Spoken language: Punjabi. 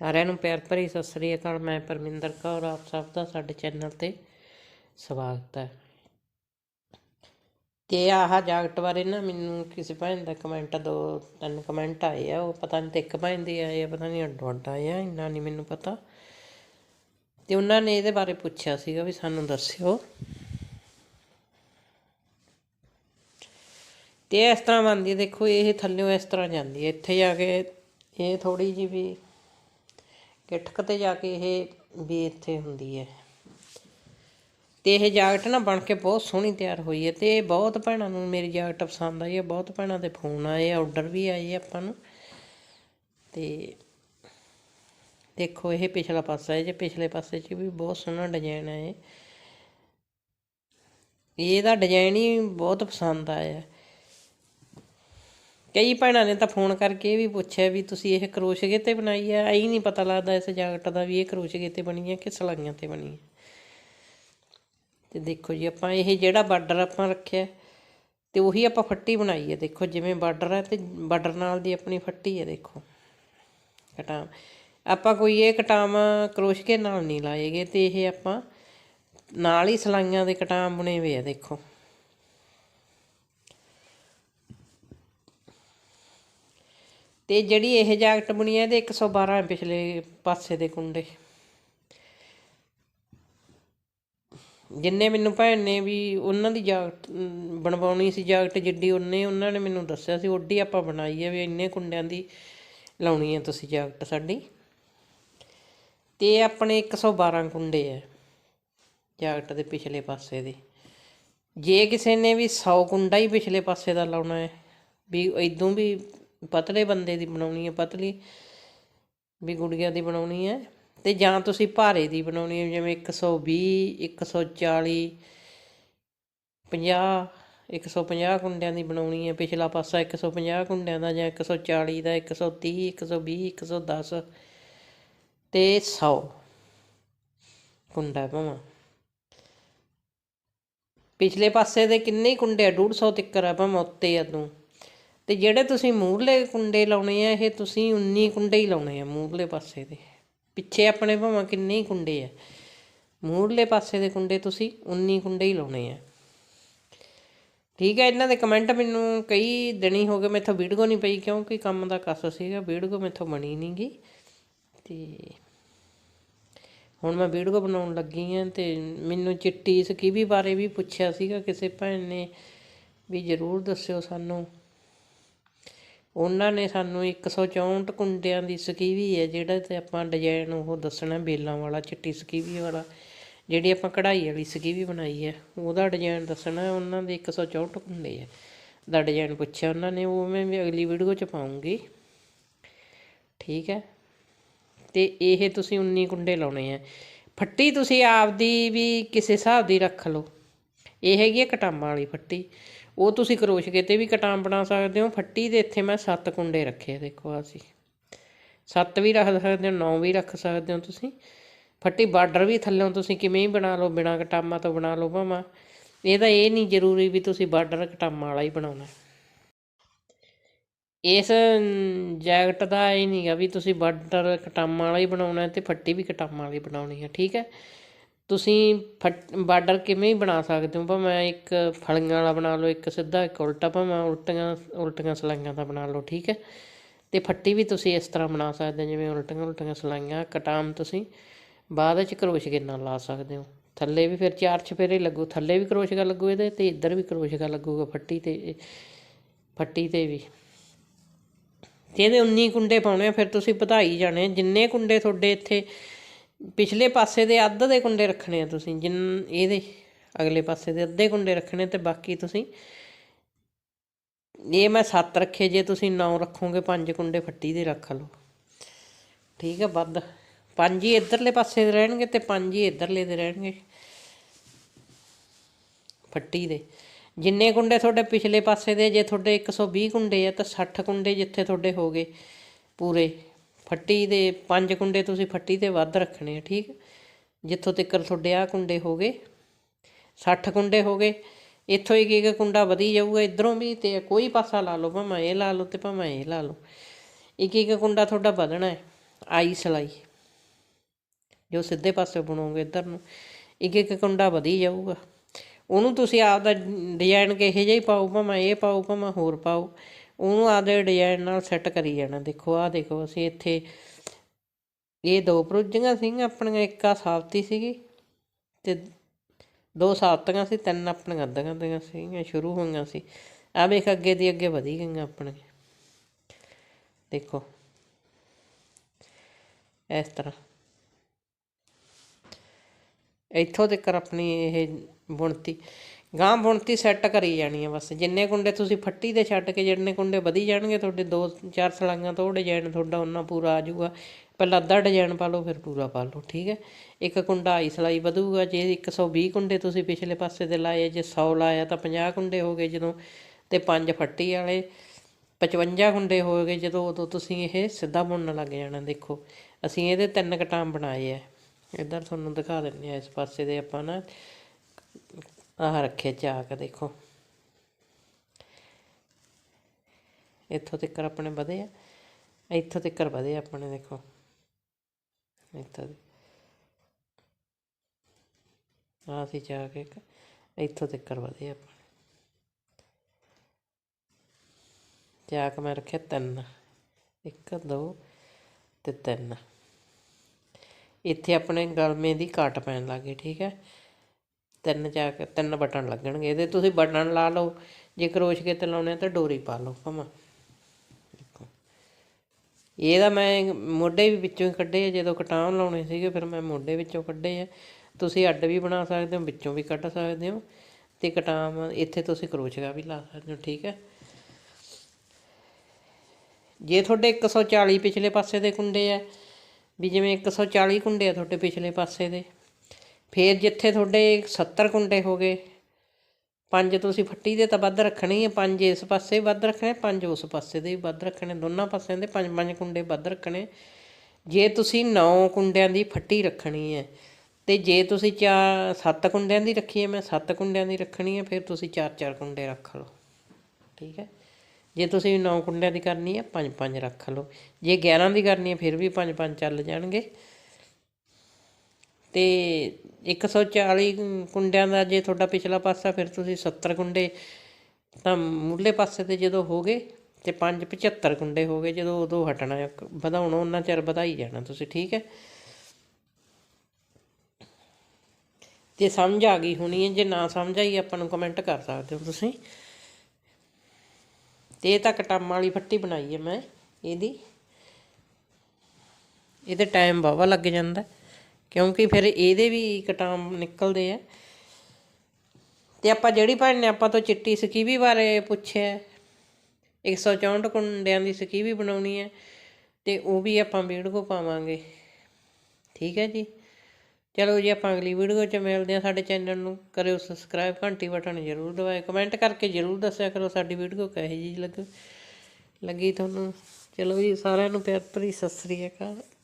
ਸਾਰਿਆਂ ਨੂੰ ਪਿਆਰ ਭਰੀ ਸਤਿ ਸ੍ਰੀ ਅਕਾਲ। ਮੈਂ ਪਰਮਿੰਦਰ ਕੌਰ, ਆਪ ਸਭ ਦਾ ਸਾਡੇ ਚੈਨਲ ਤੇ ਸਵਾਗਤ ਹੈ। ਤੇ ਆਹ ਜਾਗਟ ਬਾਰੇ ਨਾ ਮੈਨੂੰ ਕਿਸੇ ਭੈਣ ਦਾ ਕਮੈਂਟ ਦੋ ਤਿੰਨ ਕਮੈਂਟ ਆਏ ਆ। ਉਹ ਪਤਾ ਨਹੀਂ ਤੇ ਇੱਕ ਭੈਣ ਦੇ ਆਏ ਆ, ਪਤਾ ਨਹੀਂ ਅੱਡੋ ਅੱਡ ਆਏ ਆ, ਇੰਨਾ ਨਹੀਂ ਮੈਨੂੰ ਪਤਾ। ਤੇ ਉਹਨਾਂ ਨੇ ਇਹਦੇ ਬਾਰੇ ਪੁੱਛਿਆ ਸੀਗਾ ਵੀ ਸਾਨੂੰ ਦੱਸਿਓ। ਤੇ ਇਸ ਤਰ੍ਹਾਂ ਬਣਦੀ ਹੈ ਦੇਖੋ ਇਹ ਥੱਲਿਓਂ ਇਸ ਤਰ੍ਹਾਂ ਜਾਂਦੀ ਹੈ ਇੱਥੇ ਜਾ ਕੇ ਇਹ ਥੋੜੀ ਜਿਹੀ ਵੀ ਗਿੱਠਕ ਤੇ ਜਾ ਕੇ ਇਹ ਵੀ ਇੱਥੇ ਹੁੰਦੀ ਹੈ। ਤੇ ਇਹ ਜਾਕਟ ਨਾ ਬਣ ਕੇ ਬਹੁਤ ਸੋਹਣੀ ਤਿਆਰ ਹੋਈ ਹੈ ਤੇ ਬਹੁਤ ਭੈਣਾਂ ਨੂੰ ਮੇਰੀ ਜਾਕਟ ਪਸੰਦ ਆਈ ਹੈ, ਬਹੁਤ ਭੈਣਾਂ ਦੇ ਫੋਨ ਆਏ ਆ ਆਰਡਰ ਵੀ ਆਏ ਆ ਆਪਾਂ ਨੂੰ। ਤੇ ਦੇਖੋ ਇਹ ਪਿਛਲਾ ਪਾਸਾ ਹੈ, ਜੇ ਪਿਛਲੇ ਪਾਸੇ 'ਚ ਵੀ ਬਹੁਤ ਸੋਹਣਾ ਡਿਜ਼ਾਈਨ ਹੈ। ਇਹਦਾ ਡਿਜ਼ਾਈਨ ਹੀ ਬਹੁਤ ਪਸੰਦ ਆਇਆ। ਕਈ ਭੈਣਾਂ ਨੇ ਤਾਂ ਫੋਨ ਕਰਕੇ ਇਹ ਵੀ ਪੁੱਛਿਆ ਵੀ ਤੁਸੀਂ ਇਹ ਕਰੋਸ਼ੀਏ ਤੇ ਬਣਾਈ ਹੈ ਐਂ ਨਹੀਂ ਪਤਾ ਲੱਗਦਾ ਇਸ ਜਾਕਟ ਦਾ ਵੀ ਇਹ ਕਰੋਸ਼ੀਏ ਤੇ ਬਣੀ ਹੈ ਕਿ ਸਲਾਈਆਂ ਤੇ ਬਣੀ ਹੈ ਤੇ ਦੇਖੋ ਜੀ, ਆਪਾਂ ਇਹ ਜਿਹੜਾ ਬਾਰਡਰ ਆਪਾਂ ਰੱਖਿਆ, ਤੇ ਉਹੀ ਆਪਾਂ ਫੱਟੀ ਬਣਾਈ ਹੈ ਦੇਖੋ ਜਿਵੇਂ ਬਾਰਡਰ ਹੈ ਤੇ ਬਾਰਡਰ ਨਾਲ ਦੀ ਆਪਣੀ ਫੱਟੀ ਹੈ ਦੇਖੋ। ਕਟਾਮ ਆਪਾਂ ਕੋਈ ਇਹ ਕਟਾਮ ਕਰੋਸ਼ੀਏ ਨਾਲ ਨਹੀਂ ਲਾਏਗੇ ਤੇ ਇਹ ਆਪਾਂ ਨਾਲ ਹੀ ਸਲਾਈਆਂ ਦੇ ਕਟਾਮ ਬਣੇ ਹੋਏ ਆ, ਦੇਖੋ। ਤੇ ਜਿਹੜੀ ਇਹ ਜੈਕਟ ਬੁਣੀ ਹੈ ਇਹਦੇ 112 ਹੈ ਪਿਛਲੇ ਪਾਸੇ ਦੇ ਕੁੰਡੇ। ਜਿੰਨੇ ਮੈਨੂੰ ਭੈਣ ਨੇ ਵੀ ਉਹਨਾਂ ਦੀ ਜੈਕਟ ਬਣਵਾਉਣੀ ਸੀ ਜੈਕਟ ਜਿੱਡੀ ਉਹਨੇ, ਉਹਨਾਂ ਨੇ ਮੈਨੂੰ ਦੱਸਿਆ ਸੀ ਓਡੀ ਆਪਾਂ ਬਣਾਈ ਹੈ ਵੀ ਇੰਨੇ ਕੁੰਡਿਆਂ ਦੀ ਲਾਉਣੀ ਹੈ ਤੁਸੀਂ ਜੈਕਟ ਸਾਡੀ। ਤੇ ਆਪਣੇ 112 ਕੁੰਡੇ ਹੈ ਜੈਕਟ ਦੇ ਪਿਛਲੇ ਪਾਸੇ ਦੇ। ਜੇ ਕਿਸੇ ਨੇ ਵੀ 100 ਕੁੰਡਾ ਹੀ ਪਿਛਲੇ ਪਾਸੇ ਦਾ ਲਾਉਣਾ ਹੈ, ਵੀ ਇਦੋਂ ਵੀ ਪਤਲੇ ਬੰਦੇ ਦੀ ਬਣਾਉਣੀ ਹੈ, ਪਤਲੀ ਵੀ ਗੁੜੀਆ ਦੀ ਬਣਾਉਣੀ ਹੈ ਤੇ ਜਾਂ ਤੁਸੀਂ ਭਾਰੇ ਦੀ ਬਣਾਉਣੀ ਹੈ, ਜਿਵੇਂ 120 140 50 150 ਕੁੰਡਿਆਂ ਦੀ ਬਣਾਉਣੀ ਹੈ, ਪਿਛਲਾ ਪਾਸਾ 150 ਕੁੰਡਿਆਂ ਦਾ ਜਾਂ 140 ਦਾ 130 120 110 ਤੇ 100 ਕੁੰਡਾ ਭਾਵਾਂ। ਪਿਛਲੇ ਪਾਸੇ ਦੇ ਕਿੰਨੇ ਕੁੰਡੇ ਆ? 150 ਤਿੱਕਰ ਆ ਭਾਵੇਂ ਉੱਤੇ ਆ ਤੂੰ। ਤੇ ਜਿਹੜੇ ਤੁਸੀਂ ਮੂਹਰਲੇ ਕੁੰਡੇ ਲਾਉਣੇ ਆ, ਇਹ ਤੁਸੀਂ 19 ਕੁੰਡੇ ਹੀ ਲਾਉਣੇ ਆ, ਮੂਹਰਲੇ ਪਾਸੇ ਦੇ। ਪਿੱਛੇ ਆਪਣੇ ਭਾਵੇਂ ਕਿੰਨੇ ਹੀ ਕੁੰਡੇ ਆ। ਮੂਹਰਲੇ ਪਾਸੇ ਦੇ ਕੁੰਡੇ ਤੁਸੀਂ 19 ਕੁੰਡੇ ਹੀ ਲਾਉਣੇ ਆ। ਠੀਕ ਹੈ ਇਹਨਾਂ ਦੇ ਕਮੈਂਟ ਮੈਨੂੰ ਕਈ ਦਿਨੀ ਹੋ ਗਏ, ਮੈਥੋਂ ਵੀਡੀਓ ਨਹੀਂ ਪਈ, ਕਿਉਂਕਿ ਕੰਮ ਦਾ ਕਸ ਸੀਗਾ, ਵੀਡੀਓ ਮੈਥੋਂ ਬਣੀ ਨਹੀਂ ਗੀ। ਤੇ ਹੁਣ ਮੈਂ ਵੀਡੀਓ ਬਣਾਉਣ ਲੱਗੀ ਆ ਤੇ ਮੈਨੂੰ ਚਿੱਟੀ ਸਕੀਵੀ ਬਾਰੇ ਵੀ ਪੁੱਛਿਆ ਸੀਗਾ, ਕਿਸੇ ਭੈਣ ਨੇ ਵੀ ਜ਼ਰੂਰ ਦੱਸਿਓ ਸਾਨੂੰ। ਉਹਨਾਂ ਨੇ ਸਾਨੂੰ 164 ਕੁੰਡਿਆਂ ਦੀ ਸਕੀਵੀ ਹੈ, ਜਿਹੜਾ ਤੇ ਆਪਾਂ ਡਿਜ਼ਾਈਨ ਉਹ ਦੱਸਣਾ ਬੇਲਾਂ ਵਾਲਾ, ਚਿੱਟੀ ਸਕੀਵੀ ਵਾਲਾ, ਜਿਹੜੀ ਆਪਾਂ ਕਢਾਈ ਵਾਲੀ ਸਕੀਵੀ ਬਣਾਈ ਹੈ, ਉਹਦਾ ਡਿਜ਼ਾਈਨ ਦੱਸਣਾ ਉਹਨਾਂ ਦੇ 164 ਕੁੰਡੇ ਹੈ। ਦਾ ਡਿਜ਼ਾਈਨ ਪੁੱਛਿਆ ਉਹਨਾਂ ਨੇ, ਉਹ ਮੈਂ ਵੀ ਅਗਲੀ ਵੀਡੀਓ 'ਚ ਪਾਉਂਗੀ। ਠੀਕ ਹੈ? ਤੇ ਇਹ ਤੁਸੀਂ 19 ਕੁੰਡੇ ਲਾਉਣੇ ਆ ਫੱਟੀ ਤੁਸੀਂ ਆਪਦੀ ਵੀ ਕਿਸੇ ਹਿਸਾਬ ਦੀ ਰੱਖ ਲਓ। ਇਹ ਹੈਗੀ ਹੈ ਕਟਾਮਾਂ ਵਾਲੀ ਫੱਟੀ। ਉਹ ਤੁਸੀਂ ਕਰੋਸ਼ੀਏ ਤੇ ਵੀ ਕਟਾਮ ਬਣਾ ਸਕਦੇ ਹੋ, ਫੱਟੀ ਦੇ ਇੱਥੇ ਮੈਂ 7 ਕੁੰਡੇ ਰੱਖੇ ਦੇਖੋ ਅਸੀਂ 7 ਵੀ ਰੱਖ ਸਕਦੇ ਹੋ 9 ਵੀ ਰੱਖ ਸਕਦੇ ਹੋ ਤੁਸੀਂ। ਫੱਟੀ ਬਾਰਡਰ ਵੀ ਥੱਲੇੋਂ ਤੁਸੀਂ ਕਿਵੇਂ ਹੀ ਬਣਾ ਲਓ, ਬਿਨਾ ਕਟਾਮਾ ਤੋਂ ਬਣਾ ਲਓ ਭਾਵੇਂ। ਇਹਦਾ ਇਹ ਨਹੀਂ ਜ਼ਰੂਰੀ ਵੀ ਤੁਸੀਂ ਬਾਰਡਰ ਕਟਾਮਾ ਵਾਲਾ ਹੀ ਬਣਾਉਣਾ ਇਸ ਜੈਕਟ ਦਾ ਇਹ ਨਹੀਂਗਾ ਵੀ ਤੁਸੀਂ ਬਾਰਡਰ ਕਟਾਮਾਂ ਵਾਲਾ ਹੀ ਬਣਾਉਣਾ ਹੈ ਤੇ ਫੱਟੀ ਵੀ ਕਟਾਮਾਂ ਵਾਲੀ ਬਣਾਉਣੀ ਹੈ, ਠੀਕ ਹੈ? ਤੁਸੀਂ ਫਟ, ਬਾਰਡਰ ਕਿਵੇਂ ਹੀ ਬਣਾ ਸਕਦੇ ਹੋ? ਭਾਵੇਂ ਇੱਕ ਫਲੀਆਂ ਵਾਲਾ ਬਣਾ ਲਓ, ਇੱਕ ਸਿੱਧਾ, ਇੱਕ ਉਲਟਾ, ਭਾਵੇਂ ਉਲਟੀਆਂ ਉਲਟੀਆਂ ਸਲਾਈਆਂ ਦਾ ਬਣਾ ਲਓ, ਠੀਕ ਹੈ? ਤੇ ਫੱਟੀ ਵੀ ਤੁਸੀਂ ਇਸ ਤਰ੍ਹਾਂ ਬਣਾ ਸਕਦੇ ਹੋ, ਜਿਵੇਂ ਉਲਟੀਆਂ ਉਲਟੀਆਂ ਸਲਾਈਆਂ, ਕਟਾਮ ਤੁਸੀਂ ਬਾਅਦ ਵਿੱਚ ਕਰੋਸ਼ੀਏ ਨਾਲ ਲਾ ਸਕਦੇ ਹੋ? ਥੱਲੇ ਵੀ ਫਿਰ ਚਾਰ ਚਫੇਰੇ ਲੱਗੂ, ਥੱਲੇ ਵੀ ਕਰੋਸ਼ੀਆ ਲੱਗੂ ਇਹਦੇ ਤੇ, ਇੱਧਰ ਵੀ ਕਰੋਸ਼ੀਆ ਲੱਗੂਗਾ ਫੱਟੀ ਤੇ ਫੱਟੀ ਤੇ ਵੀ। ਜਿਹਦੇ ਇਹਦੇ 19 ਕੁੰਡੇ ਪਾਉਣੇ ਆ, ਫਿਰ ਤੁਸੀਂ ਵਧਾਈ ਜਾਣੇ। ਜਿੰਨੇ ਕੁੰਡੇ ਤੁਹਾਡੇ ਇੱਥੇ ਪਿਛਲੇ ਪਾਸੇ ਦੇ ਅੱਧ ਦੇ ਕੁੰਡੇ ਰੱਖਣੇ ਆ ਤੁਸੀਂ, ਜਿੰਨ ਇਹਦੇ ਅਗਲੇ ਪਾਸੇ ਦੇ ਅੱਧੇ ਕੁੰਡੇ ਰੱਖਣੇ ਤੇ ਬਾਕੀ ਤੁਸੀਂ ਇਹ ਮੈਂ 7 ਰੱਖੇ, ਜੇ ਤੁਸੀਂ 9 ਰੱਖੋਗੇ 5 ਕੁੰਡੇ ਫੱਟੀ ਦੇ ਰੱਖ ਲਓ। ਠੀਕ ਹੈ ਵੱਧ। ਪੰਜ ਹੀ ਇਧਰਲੇ ਪਾਸੇ ਦੇ ਰਹਿਣਗੇ ਤੇ ਪੰਜ ਹੀ ਇਧਰਲੇ ਦੇ ਰਹਿਣਗੇ ਫੱਟੀ ਦੇ। ਜਿੰਨੇ ਕੁੰਡੇ ਤੁਹਾਡੇ ਪਿਛਲੇ ਪਾਸੇ ਦੇ, ਜੇ ਤੁਹਾਡੇ 120 ਕੁੰਡੇ ਆ, ਤਾਂ 60 ਕੁੰਡੇ ਜਿੱਥੇ ਤੁਹਾਡੇ ਹੋ ਗਏ ਪੂਰੇ। ਫੱਟੀ ਦੇ ਪੰਜ ਕੁੰਡੇ ਤੁਸੀਂ ਫੱਟੀ ਤੇ ਵੱਧ ਰੱਖਣੇ ਆ, ਠੀਕ? ਜਿੱਥੋਂ ਤੱਕ ਤੁਹਾਡੇ ਆ ਕੁੰਡੇ ਹੋ ਗਏ 60 ਕੁੰਡੇ ਹੋ ਗਏ, ਇੱਥੋਂ ਇੱਕ ਇੱਕ ਕੁੰਡਾ ਵਧੀ ਜਾਊਗਾ ਇਧਰੋਂ ਵੀ ਤੇ ਕੋਈ ਪਾਸਾ ਲਾ ਲਓ, ਭਾਵੇਂ ਇਹ ਲਾ ਲਓ ਤੇ ਭਾਵੇਂ ਇਹ ਲਾ ਲਓ। ਇੱਕ ਇੱਕ ਕੁੰਡਾ ਤੁਹਾਡਾ ਵਧਣਾ ਹੈ, ਆਈ ਸਲਾਈ। ਜੋ ਸਿੱਧੇ ਪਾਸੇ ਬਣੋਗੇ ਇੱਧਰ ਨੂੰ, ਇੱਕ ਇੱਕ ਕੁੰਡਾ ਵਧੀ ਜਾਊਗਾ। ਉਹਨੂੰ ਤੁਸੀਂ ਆਪਦਾ ਡਿਜ਼ਾਈਨ ਕਿਹੋ ਜਿਹਾ ਹੀ ਪਾਓ, ਭਾਵੇਂ ਇਹ ਪਾਓ, ਭਾਵੇਂ ਹੋਰ ਪਾਓ। ਉਹਨੂੰ ਆਪਦੇ ਡਿਜ਼ਾਈਨ ਨਾਲ ਸੈੱਟ ਕਰੀ ਜਾਣਾ। ਦੇਖੋ, ਆਹ ਦੇਖੋ, ਅਸੀਂ ਇੱਥੇ ਇਹ ਦੋ ਪ੍ਰੋਜੀਆਂ ਸੀਗੀਆਂ, ਆਪਣੀਆਂ ਇੱਕ ਆ ਸਾਫਤੀ ਸੀਗੀ ਤੇ ਦੋ ਸਾਫਤੀਆਂ ਸੀ, ਤਿੰਨ ਆਪਣੀਆਂ ਅੱਧੀਆਂ ਦੀਆਂ ਸੀਗੀਆਂ ਸ਼ੁਰੂ ਹੋਈਆਂ ਸੀ। ਆ ਵੇਖ, ਅੱਗੇ ਦੀ ਅੱਗੇ ਵਧੀ ਗਈਆਂ ਆਪਣੀਆਂ। ਦੇਖੋ, ਇਸ ਤਰ੍ਹਾਂ। ਇੱਥੋਂ ਤੱਕ ਆਪਣੀ ਇਹ ਬੁਣਤੀ। ਗਾਂ ਬੁਣਤੀ ਸੈੱਟ ਕਰੀ ਜਾਣੀ ਆ ਬਸ। ਜਿੰਨੇ ਕੁੰਡੇ ਤੁਸੀਂ ਫੱਟੀ ਦੇ ਛੱਡ ਕੇ, ਜਿੰਨੇ ਕੁੰਡੇ ਵਧੀ ਜਾਣਗੇ, ਤੁਹਾਡੇ ਦੋ ਚਾਰ ਸਲਾਈਆਂ ਤੋਂ ਡਿਜ਼ਾਈਨ ਤੁਹਾਡਾ ਉਹਨਾਂ ਪੂਰਾ ਆ ਜਾਊਗਾ। ਪਹਿਲਾਂ ਅੱਧਾ ਡਿਜ਼ਾਈਨ ਪਾ ਲਓ, ਫਿਰ ਪੂਰਾ ਪਾ ਲਓ, ਠੀਕ ਹੈ? ਇੱਕ ਕੁੰਡਾ ਆਈ ਸਲਾਈ ਵਧੂਗਾ, ਜੇ 120 ਕੁੰਡੇ ਤੁਸੀਂ ਪਿਛਲੇ ਪਾਸੇ ਦੇ ਲਾਏ, ਜੇ 100 ਲਾਇਆ ਤਾਂ 50 ਕੁੰਡੇ ਹੋ ਗਏ ਜਦੋਂ, ਤੇ ਪੰਜ ਫੱਟੀ ਵਾਲੇ 55 ਕੁੰਡੇ ਹੋ ਗਏ ਜਦੋਂ, ਉਦੋਂ ਤੁਸੀਂ ਇਹ ਸਿੱਧਾ ਬੁਣਨ ਲੱਗ ਜਾਣਾ, ਦੇਖੋ। ਅਸੀਂ ਇਹਦੇ ਤਿੰਨ ਕਟਾਮ ਬਣਾਏ ਆ। ਇੱਧਰ ਤੁਹਾਨੂੰ ਦਿਖਾ ਦਿੰਦੇ ਆ, ਇਸ ਪਾਸੇ ਦੇ ਆਪਾਂ ਨਾ ਆਹ ਰੱਖੇ ਚਾਕ, ਦੇਖੋ। ਇੱਥੋਂ ਤੱਕ ਆਪਣੇ ਵਧੇ ਆ। ਇੱਥੋਂ ਤੱਕ ਵਧੇ ਆਪਣੇ, ਦੇਖੋ। ਇੱਥੋਂ ਦੇ ਸੀ ਚਾਕ ਇੱਕ। ਇੱਥੋਂ ਤੱਕ ਵਧੇ ਆ ਆਪਣੇ। ਚਾਕ ਮੈਂ ਰੱਖਿਆ ਤਿੰਨ। ਇੱਕ, ਦੋ ਤੇ ਤਿੰਨ। ਇੱਥੇ ਆਪਣੇ ਗਲਮੇ ਦੀ ਕੱਟ ਪੈਣ ਲੱਗੇ ਠੀਕ ਹੈ? ਤਿੰਨ ਜਾ ਕੇ ਤਿੰਨ ਬਟਨ ਲੱਗਣਗੇ। ਇਹਦੇ ਤੁਸੀਂ ਬਟਨ ਲਾ ਲਓ ਜੇ ਕਰੋਸ਼ੀਏ ਤੇ ਲਾਉਣੇ ਆ ਤਾਂ ਡੋਰੀ ਪਾ ਲਓ ਭਾਵੇਂ। ਦੇਖੋ। ਇਹਦਾ ਮੈਂ ਮੋਢੇ ਵੀ ਵਿੱਚੋਂ ਹੀ ਕੱਢੇ ਆ, ਜਦੋਂ ਕਟਾਉਣ ਲਾਉਣੇ ਸੀਗੇ, ਫਿਰ ਮੈਂ ਮੋਢੇ ਵਿੱਚੋਂ ਕੱਢੇ ਆ। ਤੁਸੀਂ ਅੱਡ ਵੀ ਬਣਾ ਸਕਦੇ ਹੋ, ਵਿੱਚੋਂ ਵੀ ਕੱਢ ਸਕਦੇ ਹੋ। ਤੇ ਕਟਾਮ ਇੱਥੇ ਤੁਸੀਂ ਕਰੋਸ਼ੀਆ ਵੀ ਲਾ ਸਕਦੇ ਹੋ, ਠੀਕ ਹੈ। ਜੇ ਤੁਹਾਡੇ 140 ਪਿਛਲੇ ਪਾਸੇ ਦੇ ਕੁੰਡੇ ਆ, ਵੀ ਜਿਵੇਂ 140 ਕੁੰਡੇ ਆ ਤੁਹਾਡੇ ਪਿਛਲੇ ਪਾਸੇ ਦੇ ਫਿਰ ਜਿੱਥੇ ਤੁਹਾਡੇ 70 ਕੁੰਡੇ ਹੋ ਗਏ, ਪੰਜ ਤੁਸੀਂ ਫੱਟੀ ਦੇ ਤਾਂ ਵੱਧ ਰੱਖਣੇ ਹੀ ਆ, ਪੰਜ ਇਸ ਪਾਸੇ ਵੱਧ ਰੱਖਣੇ, ਪੰਜ ਉਸ ਪਾਸੇ ਦੇ ਵੀ ਵੱਧ ਰੱਖਣੇ, ਦੋਨਾਂ ਪਾਸਿਆਂ ਦੇ ਪੰਜ ਪੰਜ ਕੁੰਡੇ ਵੱਧ ਰੱਖਣੇ। ਜੇ ਤੁਸੀਂ 9 ਕੁੰਡਿਆਂ ਦੀ ਫੱਟੀ ਰੱਖਣੀ ਹੈ, ਤੇ ਜੇ ਤੁਸੀਂ ਚਾ ਸੱਤ ਕੁੰਡਿਆਂ ਦੀ ਰੱਖੀ ਹੈ, ਮੈਂ ਸੱਤ ਕੁੰਡਿਆਂ ਦੀ ਰੱਖਣੀ ਹੈ, ਫਿਰ ਤੁਸੀਂ ਚਾਰ ਚਾਰ ਕੁੰਡੇ ਰੱਖ ਲਓ। ਠੀਕ ਹੈ? ਜੇ ਤੁਸੀਂ 9 ਕੁੰਡਿਆਂ ਦੀ ਕਰਨੀ ਹੈ, ਪੰਜ ਪੰਜ ਰੱਖ ਲਓ। ਜੇ 11 ਦੀ ਕਰਨੀ ਹੈ, ਫਿਰ ਵੀ ਪੰਜ ਪੰਜ ਚੱਲ ਜਾਣਗੇ। ਤੇ 140 ਕੁੰਡਿਆਂ ਦਾ ਜੇ ਤੁਹਾਡਾ ਪਿਛਲਾ ਪਾਸਾ, ਫਿਰ ਤੁਸੀਂ 70 ਕੁੰਡੇ। ਤਾਂ ਮੁੱਢਲੇ ਪਾਸੇ ਤੇ ਜਦੋਂ ਹੋ ਗਏ, ਤੇ 5 75 ਕੁੰਡੇ ਹੋ ਗਏ, ਜਦੋਂ ਉਦੋਂ ਹਟਣਾ ਵਧਾਉਣਾ ਉਹਨਾਂ ਚਿਰ ਵਧਾਈ ਜਾਣਾ, ਤੁਸੀਂ ਠੀਕ ਹੈ? ਜੇ ਸਮਝ ਆ ਗਈ ਹੋਣੀ ਹੈ, ਜੇ ਨਾ ਸਮਝ ਆਈ, ਆਪਾਂ ਨੂੰ ਕਮੈਂਟ ਕਰ ਸਕਦੇ ਹੋ ਤੁਸੀਂ। ਤੇ ਇਹ ਤਾਂ ਕਟਾਮ ਵਾਲੀ ਫੱਟੀ ਬਣਾਈ ਹੈ ਮੈਂ, ਇਹਦੀ। ਇਹਦੇ ਟਾਈਮ ਵਾਵਾ ਲੱਗ ਜਾਂਦਾ। ਕਿਉਂਕਿ ਫਿਰ ਇਹਦੇ ਵੀ ਕਟਾਮ ਨਿਕਲਦੇ ਆ। ਤੇ ਆਪਾਂ ਜਿਹੜੀ ਭੈਣ ਨੇ ਆਪਾਂ ਤੋਂ ਚਿੱਟੀ ਸਕੀਵੀ ਬਾਰੇ ਪੁੱਛਿਆ 164 ਕੁੰਡਿਆਂ ਦੀ ਸਕੀਵੀ ਬਣਾਉਣੀ ਹੈ ਤੇ ਉਹ ਵੀ ਆਪਾਂ ਵੀਡੀਓ ਪਾਵਾਂਗੇ। ਠੀਕ ਹੈ ਜੀ। ਚਲੋ ਜੀ, ਆਪਾਂ ਅਗਲੀ ਵੀਡੀਓ 'ਚ ਮਿਲਦੇ ਹਾਂ ਸਾਡੇ ਚੈਨਲ ਨੂੰ। ਕਰਿਓ ਸਬਸਕ੍ਰਾਈਬ ਘੰਟੀ ਬਟਨ ਜ਼ਰੂਰ ਦਬਾਇਓ। ਕਮੈਂਟ ਕਰਕੇ ਜ਼ਰੂਰ ਦੱਸਿਆ ਕਰੋ ਸਾਡੀ ਵੀਡੀਓ ਕਿਹੋ ਜਿਹੀ ਲੱਗ, ਲੱਗੀ ਤੁਹਾਨੂੰ। ਚਲੋ ਜੀ, ਸਾਰਿਆਂ ਨੂੰ ਪਿਆਰ ਭਰੀ ਸਤਿ ਸ੍ਰੀ ਅਕਾਲ।